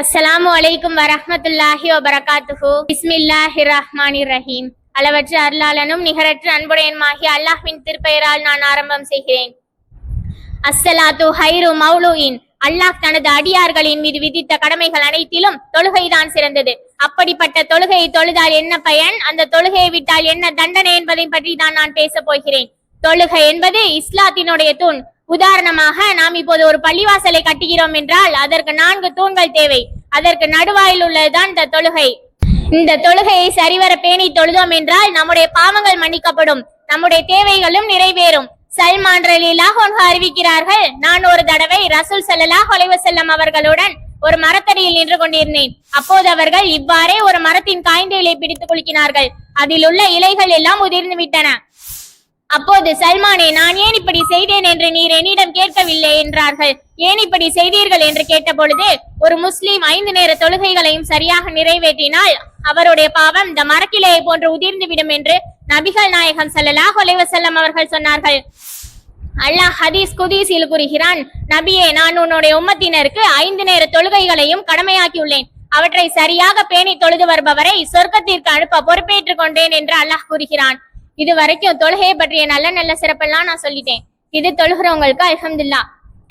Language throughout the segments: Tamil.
அஸ்லாம் வலைக்கும் வரமத்துல்லாஹி வபரகாத்துஹு பிஸ்மில்லாஹி ரஹ்மானி ரஹீம் அளவற்ற அருளாளனும் நிகரற்ற அன்புடையனுமாகிய அல்லாஹ்வின் திருப்பெயரால் நான் ஆரம்பம் செய்கிறேன். அஸ்ஸலாத்து ஹைரு மௌலூயின் அல்லாஹ் தனது அடியார்களின் மீது விதித்த கடமைகள் அனைத்திலும் தொழுகைதான் சிறந்தது. அப்படிப்பட்ட தொழுகையை தொழுதால் என்ன பயன்? அந்த தொழுகையை விட்டால் என்ன தண்டனை என்பதை பற்றி தான் நான் பேசப் போகிறேன். தொழுகை என்பது இஸ்லாத்தினுடைய தூண். உதாரணமாக நாம் இப்போது ஒரு பள்ளிவாசலை கட்டுகிறோம் என்றால் அதற்கு நான்கு தூண்கள் தேவை. அதற்கு நடுவாயில் உள்ளதுதான் இந்த தொழுகை. இந்த தொழுகையை சரிவர பேணி தொழுதோம் என்றால் நம்முடைய பாவங்கள் மன்னிக்கப்படும். நம்முடைய தேவைகளும் நிறைவேறும். சல்மான் ரலிலாஹ் அறிவிக்கிறார்கள் நான் ஒரு தடவை ரசூல் செல்லலாக அலைஹி வஸல்லம் அவர்களுடன் ஒரு மரத்தடியில் நின்று கொண்டிருந்தேன். அப்போது அவர்கள் இவ்வாறே ஒரு மரத்தின் காய்ந்த இலை பிடித்து குலுக்கினார்கள். அதில் உள்ள இலைகள் எல்லாம் உதிர்ந்து விட்டன. அப்போது சல்மானே நான் ஏன் இப்படி செய்தேன் என்று நீர் என்னிடம் கேட்கவில்லை என்றார்கள். ஏன் இப்படி செய்தீர்கள்? என்று கேட்டபொழுது ஒரு முஸ்லீம் ஐந்து நேர தொழுகைகளையும் சரியாக நிறைவேற்றினால் அவருடைய பாவம் இந்த மரக்கிளையை போன்று உதிர்ந்து விடும் என்று நபிகள் நாயகம் செல்லலா அலைஹி அவர்கள் சொன்னார்கள். அல்லாஹ் ஹதீஸ் குதீசில் கூறுகிறான் நபியே நான் உன்னுடைய உம்மத்தினருக்கு ஐந்து நேர தொழுகைகளையும் கடமையாக்கியுள்ளேன். அவற்றை சரியாக பேணி தொழுது வருபவரை சொர்க்கத்திற்கு அனுப்ப பொறுப்பேற்றுக் கொண்டேன் என்று அல்லாஹ் கூறுகிறான். இது வரைக்கும் தொழுகையை பற்றிய நல்ல நல்ல சிறப்பெல்லாம் நான் சொல்லிட்டேன். இது தொழுகிறவங்களுக்கு அலமதுல்லா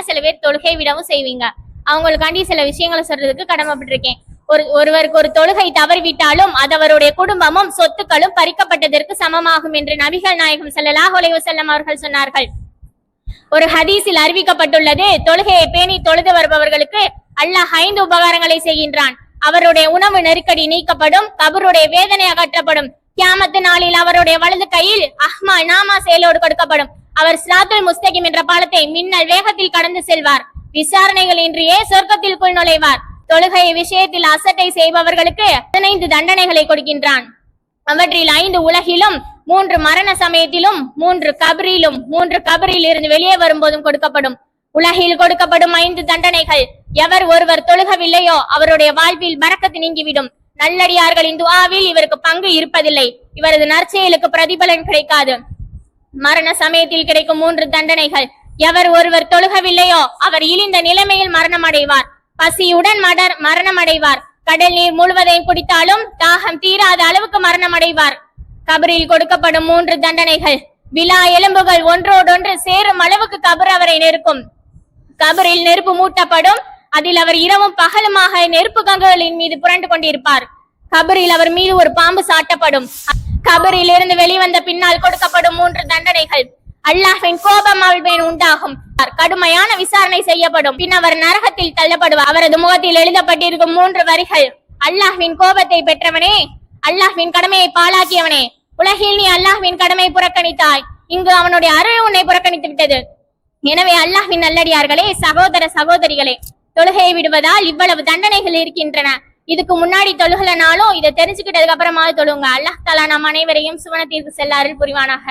சில பேர் தொழுகை விடவும் செய்வீங்க. அவங்களுக்காண்டி சில விஷயங்களை சொல்றதுக்கு கடமைப்பட்டிருக்கேன். ஒரு ஒருவருக்கு ஒரு தொழுகை தவறிவிட்டாலும் அது அவருடைய குடும்பமும் சொத்துக்களும் பறிக்கப்பட்டதற்கு சமமாகும் என்று நபிகள் நாயகம் ஸல்லல்லாஹு அலைஹி வஸல்லம் அவர்கள் சொன்னார்கள். ஒரு ஹதீஸில் அறிவிக்கப்பட்டுள்ளது தொழுகையை பேணி தொழுது வருபவர்களுக்கு அல்லாஹ் ஐந்து உபகாரங்களை செய்கின்றான். அவருடைய உணவு நெருக்கடி நீக்கப்படும் கபருடைய வேதனை அகற்றப்படும். கியாமத்து நாளில் அவருடைய வலது கையில் அஹ்மா நாமா செயலோடு கொடுக்கப்படும். அவர் சிராத்துல் முஸ்தகிம் என்ற பாலத்தை மின்னல் வேகத்தில் கடந்து செல்வார். விசாரணைகள் இன்றியே சொர்க்கத்திற்குள் நுழைவார். தொழுகை விஷயத்தில் அசட்டை செய்பவர்களுக்கு பதினைந்து தண்டனைகளை கொடுக்கின்றான். அவற்றில் ஐந்து உலகிலும் மூன்று மரண சமயத்திலும் மூன்று கபரிலும் மூன்று கபரில் இருந்து வெளியே வரும்போதும் கொடுக்கப்படும். உலகில் கொடுக்கப்படும் ஐந்து தண்டனைகள். எவர் ஒருவர் தொழுகவில்லையோ அவருடைய வாழ்வில் பறக்கத்து நீங்கிவிடும். நல்லடியார்களின் துவாவில் இவருக்கு பங்கு இருப்பதில்லை. இவரது நற்செயலுக்கு பிரதிபலன் கிடைக்காது. மரண சமயத்தில் கிடைக்கும் மூன்று தண்டனைகள். எவர் ஒருவர் தொழுகவில்லையோ அவர் இழிந்த நிலைமையில் மரணம் அடைவார் பசியுடன் மடர் மரணம் அடைவார் கடல் நீர் முழுவதையும் குடித்தாலும் தாகம் தீராத அளவுக்கு மரணம் அடைவார் கபரில் கொடுக்கப்படும் மூன்று தண்டனைகள். விழா எலும்புகள் ஒன்றோடொன்று சேரும் அளவுக்கு கபர் அவரை நெருக்கும். கபரில் நெருப்பு மூட்டப்படும். அதில் அவர் இரவும் பகலுமாக நெருப்பு கங்குகளின் மீது புரண்டு கொண்டிருப்பார். கபரில் அவர் மீது ஒரு பாம்பு சாட்டப்படும். கபரில் இருந்து வெளிவந்த பின்னால் கொடுக்கப்படும் மூன்று தண்டனைகள். அல்லாஹ்வின் கோபம் அவள் உண்டாகும். கடுமையான விசாரணை செய்யப்படும். பின் அவர் நரகத்தில் தள்ளப்படுவார் அவரது முகத்தில் எழுதப்பட்டிருக்கும் மூன்று வரிகள். அல்லாஹ்வின் கோபத்தை பெற்றவனே அல்லாஹ்வின் கடமையை பாழாக்கியவனே. உலகில் நீ அல்லாஹ்வின் கடமை புறக்கணித்தாய். இங்கு அவனுடைய அருள் உன்னை புறக்கணித்து விட்டது எனவே அல்லாஹ்வின் நல்லடியார்களே சகோதர சகோதரிகளே தொழுகையை விடுவதால் இவ்வளவு தண்டனைகள் இருக்கின்றன இதுக்கு முன்னாடி தொழுகலனாலும் இதை தெரிஞ்சுக்கிட்டதுக்கு அப்புறமாவது தொழுங்க அல்லாஹ் தலா நம் அனைவரையும் சுவனத்திற்கு செல்ல அருள் புரிவானாக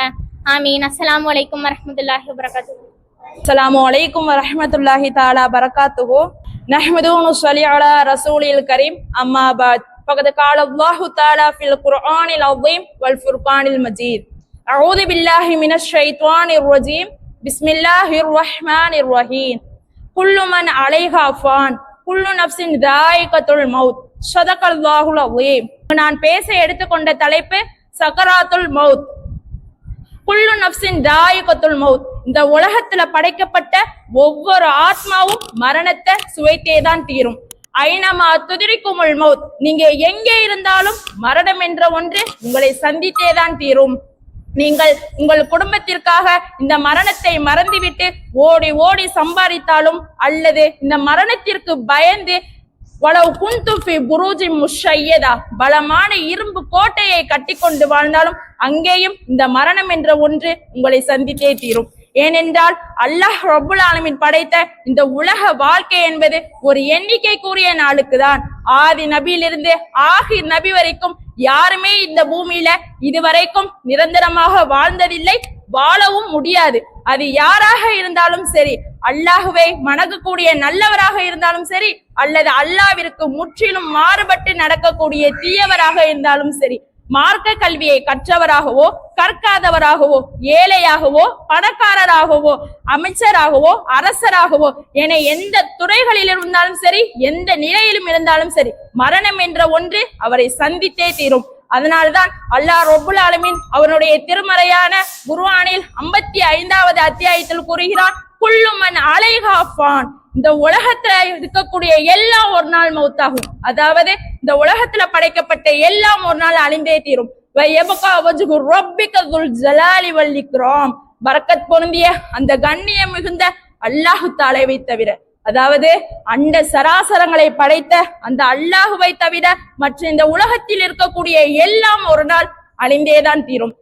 ஆமீன் அஸ்ஸலாமு அலைக்கும் வரஹ்மத்துல்லாஹி வபரகாத்துஹு السلام عليكم ورحمة الله تعالى وبركاته نحمد ونصلي على رسول الكريم أما بعد فقد قال الله تعالى في القرآن العظيم والفرقان المجيد أعوذ بالله من الشيطان الرجيم بسم الله الرحمن الرحيم குல்லுமன் அலைஹாஃபான் குல்லு நப்சின் தாயகத்துள் மவுத். சதகல்லாஹுல் அலீம். நான் பேச எடுத்துக்கொண்ட தலைப்பு சக்கராத்துல் மவுத். குல்லு நப்சின் தாயகத்துல் மவுத். இந்த உலகத்துல படைக்கப்பட்ட ஒவ்வொரு ஆத்மாவும் மரணத்தை சுவைத்தே தான் தீரும். ஐநமா துதிரிக்குமுள் மவுத். நீங்க எங்கே இருந்தாலும் மரணம் என்ற ஒன்று உங்களை சந்தித்தே தான் தீரும். நீங்கள் உங்கள் குடும்பத்திற்காக இந்த மரணத்தை மறந்துவிட்டு ஓடி ஓடி சம்பாதித்தாலும் அல்லது இந்த மரணத்திற்கு பயந்து வளவு குந்துஃபி புரூஜி முஷையதா பலமான இரும்பு கோட்டையை கட்டிக்கொண்டு வாழ்ந்தாலும் அங்கேயும் இந்த மரணம் என்ற ஒன்று உங்களை சந்தித்தே தீரும். ஏனென்றால் அல்லாஹ் ரபுல் ஆலமின் படைத்த இந்த உலக வாழ்க்கை என்பது ஒரு எண்ணிக்கைக்குரிய நாளுக்கு தான் ஆதி நபியிலிருந்து ஆகி நபி வரைக்கும் யாருமே இந்த பூமியில இதுவரைக்கும் நிரந்தரமாக வாழ்ந்ததில்லை வாழவும் முடியாது. அது யாராக இருந்தாலும் சரி அல்லாஹுவை மணக்கக்கூடிய நல்லவராக இருந்தாலும் சரி அல்லது அல்லாவிற்கு முற்றிலும் மாறுபட்டு நடக்கக்கூடிய தீயவராக இருந்தாலும் சரி மார்க்க கல்வியை கற்றவராகவோ கற்காதவராகவோ ஏழையாகவோ பணக்காரராகவோ அமைச்சராகவோ அரசராகவோ என எந்த துறைகளில் இருந்தாலும் சரி எந்த நிலையிலும் இருந்தாலும் சரி மரணம் என்ற ஒன்று அவரை சந்தித்தே தீரும். அதனால்தான் அல்லாஹ் ரொபுல் ஆலமின் அவருடைய திருமறையான குருவானில் ஐம்பத்தி ஐந்தாவது அத்தியாயத்தில் கூறுகிறான் குள்ளுமன் அலைகாஃபான் இந்த உலகத்துல இருக்கக்கூடிய எல்லாம் ஒரு நாள் மௌத்தாகும். அதாவது இந்த உலகத்துல படைக்கப்பட்ட எல்லாம் ஒரு நாள் அழிந்தே தீரும். வயபகா ஜலாலி பரக்கத் பொருந்திய அந்த கண்ணியம் மிகுந்த அல்லாஹு தாலாவை தவிர அதாவது அண்ட சராசரங்களை படைத்த அந்த அல்லாஹுவை தவிர மற்ற இந்த உலகத்தில் இருக்கக்கூடிய எல்லாம் ஒரு நாள் அழிந்தேதான் தீரும்.